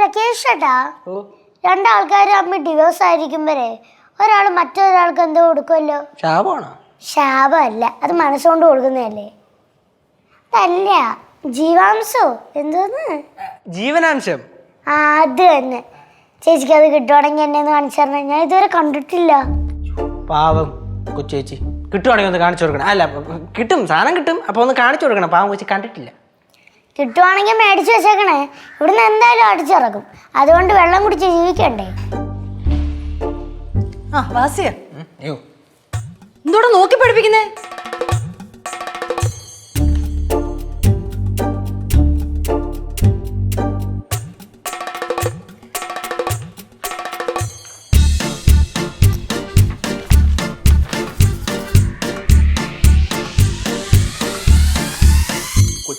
അല്ല കേശട്ടാ ഓ രണ്ടാൾക്കാർ അമ്മ ഡിവോഴ്സ് വരെ. ഒരാൾ മറ്റൊരാൾക്ക് എന്തോ കൊടുക്കുമല്ലോ ശാപമാണോ? ശാപമല്ല. അത് മനസ്സുകൊണ്ട് കൊടുക്കുന്നതല്ലേ. അതല്ല. ജീവാംശോ? എന്തോന്ന്? ജീവനാംശം. ആ അത് തന്നെ. ചേച്ചിക്ക് അത് കിട്ടുവാണെങ്കിൽ എന്നെ ഒന്ന് കാണിച്ചു തരണം. ഞാൻ ഇതുവരെ കണ്ടിട്ടില്ല. പാവം കൊച്ചേച്ചി കിട്ടുവാണെങ്കിൽ ഒന്ന് കാണിച്ചു കൊടുക്കണം. അല്ല കിട്ടും. സാധനം കിട്ടും. അപ്പോൾ ഒന്ന് കാണിച്ചു കൊടുക്കണം. പാവം കൊച്ചി കണ്ടിട്ടില്ല. കിട്ടുവാണെങ്കിൽ മേടിച്ചു വെച്ചേക്കണേ. ഇവിടുന്ന് എന്തായാലും അടിച്ചിറക്കും. അതുകൊണ്ട് വെള്ളം കുടിച്ച് ജീവിക്കണ്ടേ? ആ വാസിയ. എന്തോടെ നോക്കി പഠിപ്പിക്കുന്നേ?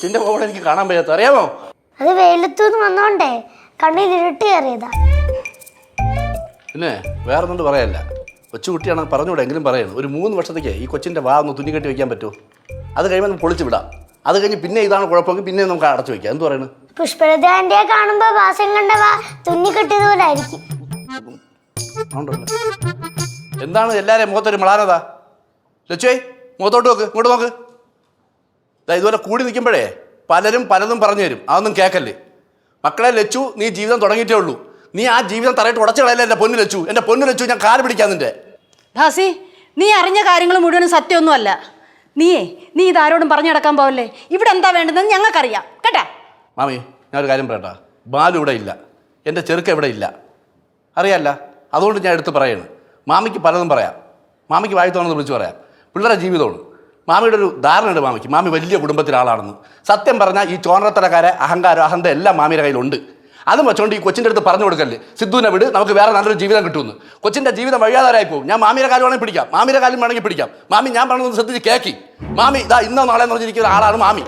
കൊച്ചിന്റെ പോകണം എനിക്ക് കാണാൻ പറ്റാത്ത അറിയാമോ? അത് വെയിലത്തുനിന്ന് വന്നോണ്ടേ കണ്ണിൽ ഇരുട്ട് കയറിയതാ. പിന്നെ വേറെ ഒന്നും പറയല്ല. കൊച്ചുകുട്ടിയാണെങ്കിൽ പറഞ്ഞുകൂടെ എങ്കിലും പറയണം. ഒരു മൂന്ന് വർഷത്തേക്ക് ഈ കൊച്ചിന്റെ വാ ഒന്ന് തുന്നി കെട്ടി വെക്കാൻ പറ്റുമോ അത് കഴിയുമ്പോൾ നമുക്ക് പൊളിച്ചു വിടാം. അത് കഴിഞ്ഞ് പിന്നെ ഇതാണ് കുഴപ്പമെങ്കിൽ പിന്നെ നമുക്ക് അടച്ചു വെക്കാം. എന്ത് പറയുന്നത് പുഷ്പലത ആന്റിയെ കാണുമ്പോ വാസം കണ്ടവാ തുന്നി കെട്ടിയതുപോലായിരിക്കും. എന്താണ് എല്ലാവരെയും മുഖത്തൊരു മളാനതാ? ലച്ചുവേ മുഖത്തോട്ട് നോക്ക് ഇങ്ങോട്ട് നോക്ക്. ഇതുപോലെ കൂടി നിൽക്കുമ്പോഴേ പലരും പലതും പറഞ്ഞു തരും. അതൊന്നും കേൾക്കല്ലേ? മക്കളെ ലച്ചു നീ ജീവിതം തുടങ്ങിയിട്ടേ ഉള്ളൂ. നീ ആ ജീവിതം തറയിട്ട് ഉടച്ചു കളയല്ലേ എന്റെ പൊന്നു ലച്ചു? എന്റെ പൊന്നു ലച്ചു ഞാൻ കാൽ പിടിക്കാൻ നിന്റെ ദാസി നീ അറിഞ്ഞ കാര്യങ്ങൾ മുഴുവനും സത്യമൊന്നുമല്ല. നീയേ നീ ഇതാരോടും പറഞ്ഞു നടക്കാൻ പോവല്ലേ? ഇവിടെ എന്താ വേണ്ടതെന്ന് ഞങ്ങൾക്കറിയാം. കേട്ടാ? മാമി ഞാനൊരു കാര്യം പറയട്ടാ. ബാലു ഇവിടെ ഇല്ല. എന്റെ ചെറുക്ക ഇവിടെ ഇല്ല. അറിയാല്ല? അതുകൊണ്ട് ഞാൻ എടുത്ത് പറയുന്നു മാമിക്ക് പലതും പറയാം. മാമിക്ക് വായി തോന്നുന്നത് വിളിച്ച് പറയാം. പിള്ളേരെ ജീവിതമാണ് മാമിയുടെ ഒരു ധാരണയുണ്ട് മാമിക്ക്. മാമി വലിയ കുടുംബത്തിലെ ആളാണെന്ന്. സത്യം പറഞ്ഞാൽ ഈ ചോനത്തരക്കാരെ അഹങ്കാരം അഹന്ത എല്ലാം മാമിയുടെ കയ്യിലുണ്ട്. അതും വെച്ചുകൊണ്ട് ഈ കൊച്ചിന്റെ അടുത്ത് പറഞ്ഞു കൊടുക്കല്ലേ? സിദ്ധുവിനെ വിട് നമുക്ക് വേറെ നല്ലൊരു ജീവിതം കിട്ടുമെന്ന്. കൊച്ചിന്റെ ജീവിതം വഴിയാതാരായി പോകും. ഞാൻ മാമിയുടെ കാര്യം വേണമെങ്കിൽ പിടിക്കാം. മാമിയുടെ കാര്യം വേണമെങ്കിൽ പിടിക്കാം. മാമി ഞാൻ പറഞ്ഞത് ശ്രദ്ധിച്ച് കേക്കി. മാമി ഇതാ ഇന്നോ നാളെ എന്ന് പറഞ്ഞിരിക്കുന്ന ആളാണ് മാമി.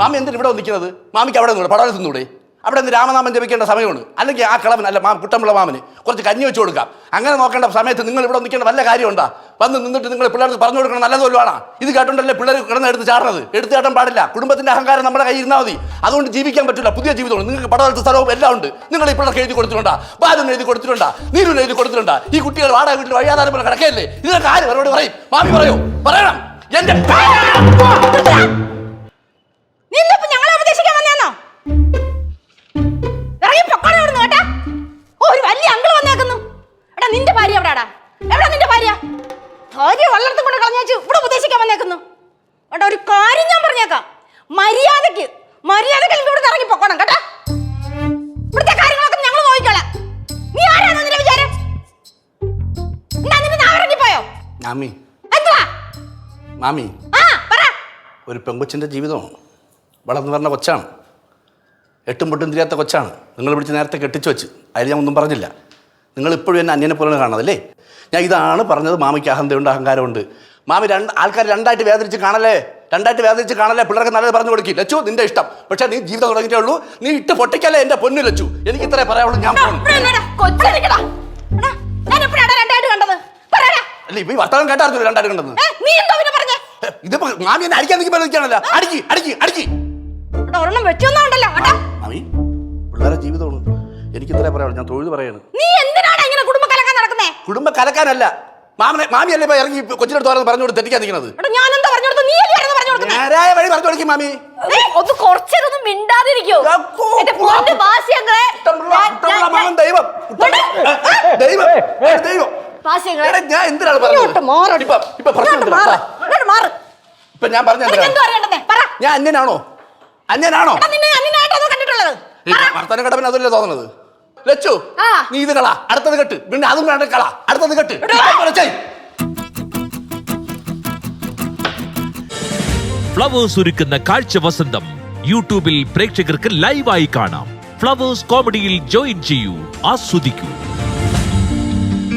മാമി എന്തിനാണ് ഇവിടെ വന്നിരിക്കുന്നത്? മാമിക്ക് അവിടെ നിന്നൂടെ പടവലത്ത് നിന്നൂടെ? അവിടെ നിന്ന് രാമനാമം ജപിക്കേണ്ട സമയമുണ്ട്. അല്ലെങ്കിൽ ആ കളവൻ അല്ല മാം കുട്ടമുള്ള മാമന് കുറച്ച് കഞ്ഞി വെച്ച് കൊടുക്കാം. അങ്ങനെ നോക്കേണ്ട സമയത്ത് നിങ്ങൾ ഇവിടെ നിൽക്കേണ്ട വല്ല കാര്യമുണ്ടാ? വന്ന് നിന്നിട്ട് നിങ്ങൾ പിള്ളേർക്ക് പറഞ്ഞു കൊടുക്കണം നല്ലതുമല്ലോ ആണ്? ഇത് കേട്ടുണ്ടല്ലേ പിള്ളേർ കിടന്ന് എടുത്ത് ചാടുന്നത് എടുത്ത് ചാട്ടാൻ പാടില്ല. കുടുംബത്തിന്റെ അഹങ്കാരം നമ്മുടെ കയ്യിൽ ഇരുന്നാൽ മതി. അതുകൊണ്ട് ജീവിക്കാൻ പറ്റില്ല. പുതിയ ജീവിതമാണ് നിങ്ങൾക്ക് പടവലത്ത് സ്ഥലവും എല്ലാം ഉണ്ട്. നിങ്ങൾ ഈ പിള്ളേർക്ക് എഴുതി കൊടുത്തിട്ടുണ്ടാ? ബാലുവിന് എഴുതി കൊടുത്തിട്ടുണ്ടാ? നീരും എഴുതി കൊടുത്തിട്ടുണ്ടാ? ഈ കുട്ടികൾ വാടക വീട്ടിൽ വഴിയാതാരം പോലെ കിടക്കല്ലേ ഇതിനൊക്കെ ആര് അവരോട് പറയും? മാമി പറയൂ. പറയണം. എന്റെ ഭാര്യ വള്ളർത്തും കൊണ്ട് കളഞ്ഞു ഇവിടെ ഉപദേശിക്കാൻ വന്നേക്കുന്നു. എടാ ഒരു കാര്യം ഞാൻ പറഞ്ഞേക്കാം. മര്യാദയ്ക്ക് മര്യാദയ്ക്ക് എനിക്ക് ഇവിടെ ഇറങ്ങി പൊക്കോണം കേട്ടോ? ഇവിടുത്തെ കാര്യങ്ങളൊക്കെ ഞങ്ങൾ നോക്കിക്കോളാം. നീ ആരാണ് നിന്റെ വിചാരം? എന്താ നിന്റെ നാ ഇറങ്ങിപ്പോയോ? മാമി. എന്തുവാ? മാമി. ആ പറ. ഒരു പെങ്കൊച്ചിന്റെ ജീവിതമാണ് വളർന്നു പറഞ്ഞ കൊച്ചാണ്. എട്ടും പൊട്ടും തിരിയാത്ത കൊച്ചാണ്. നിങ്ങൾ പിടിച്ച് നേരത്തെ കെട്ടിച്ചു വെച്ച്. അതിൽ ഞാൻ ഒന്നും പറഞ്ഞില്ല. നിങ്ങൾ ഇപ്പോഴും എന്നെ അന്യനെ പോലെ കാണുന്നതല്ലേ ഞാൻ ഇതാണ് പറഞ്ഞത് മാമിക്ക് അഹന്തയുണ്ട് അഹങ്കാരമുണ്ട് മാമി രണ്ട് ആൾക്കാർ രണ്ടായിട്ട് വേദനിച്ച് കാണല്ലേ? രണ്ടായിട്ട് വേദനിച്ച് കാണല്ലേ? പിള്ളേർക്ക് നല്ലത് പറഞ്ഞു കൊടുക്കി. ലച്ചു നിന്റെ ഇഷ്ടം. പക്ഷേ നീ ജീവിതം തുടങ്ങിയിട്ടേ ഉള്ളൂ. നീ ഇട്ട് പൊട്ടിക്കല്ലേ എന്റെ പൊന്നു ലച്ചു? എനിക്ക് ഇത്രേ പറയാവുള്ളൂ ഞാൻ. അല്ല ഇപ്പൊ ഈ വർത്തമാനം കേട്ടായിരുന്നു രണ്ടായിട്ട് കണ്ടത്. ഇതിപ്പോ മാമി എന്നെ അടിക്കാൻ നിൽക്കുമ്പോൾ നിൽക്കുകയാണല്ലോ. അടിക്കി അടിക്കി അടിക്കി. ഒരെണ്ണം വെച്ചൊന്നുണ്ടല്ലോ കേട്ടാ മാമി പിള്ളേരെ ജീവിതമാണ് എനിക്ക് ഇത്രേ പറയാനുള്ളൂ. ഞാൻ തൊഴുത് പറയാണ്. നീ എന്തിനാണ് ഇങ്ങനെ കുടുംബ കലക്കാൻ നടക്കുന്നേ കുടുംബം കലക്കാനല്ല. മാമനെ മാമിയല്ലേ ഇപ്പൊ ഇറങ്ങി കൊച്ചിനടുത്ത് ഓരോന്ന് പറഞ്ഞു കൊടുത്ത് തെറ്റിക്കാൻ നിൽക്കുന്നത്? എടാ ഞാൻ എന്താ പറഞ്ഞു കൊടുത്തു നീ അല്ലേ പറഞ്ഞു കൊടുക്കുന്നേ നേരായ വഴി പറഞ്ഞു കൊടുക്കും മാമി. ഏ, ഒന്ന് കുറച്ചേരൊന്നും മിണ്ടാതിരിക്കോ. അക്കോ, എന്റെ പൊന്ന് ബാസ്യങ്ങളെ കുട്ടമ്പിള്ള, കുട്ടമ്പിള്ള മാമൻ ദൈവം. കുട്ടമ്പിള്ള, ദൈവം. ഏ, ദൈവം. എടാ, ഞാൻ എന്തിനാണ് ഇങ്ങോട്ട് പറഞ്ഞത്? മാറടി. ഇപ്പൊ ഇപ്പൊ പ്രശ്നം ഇങ്ങോട്ട് എന്തിനാ? മാറ്. വാ. ഇങ്ങോട്ട് മാറ്. ഇപ്പൊ ഞാൻ പറഞ്ഞ നിനക്ക് എന്തോ അറിയണ്ടെന്നേ പറ. ഞാൻ അന്യനാണോ? അന്യനാണോ എടാ, നിന്നെ അന്യനായിട്ടാണോ കണ്ടിട്ടുള്ളത്? വർത്തമാനം കടപ്പിന് അതല്ലേ തോന്നുന്നത് ലച്ചു ആ. നീ ഇത് കള. അടുത്തത് കെട്ട്. പിന്നെ അതും വേണ്ട കള. അടുത്തത് കെട്ട്. ഇതുപോലെ. ഫ്ലവേഴ്സ് ഒരുക്കുന്ന കാഴ്ച വസന്തം യൂട്യൂബിൽ പ്രേക്ഷകർക്ക് ലൈവായി കാണാം. ഫ്ലവേഴ്സ് കോമഡിയിൽ ജോയിൻ ചെയ്യൂ. ആസ്വദിക്കൂ.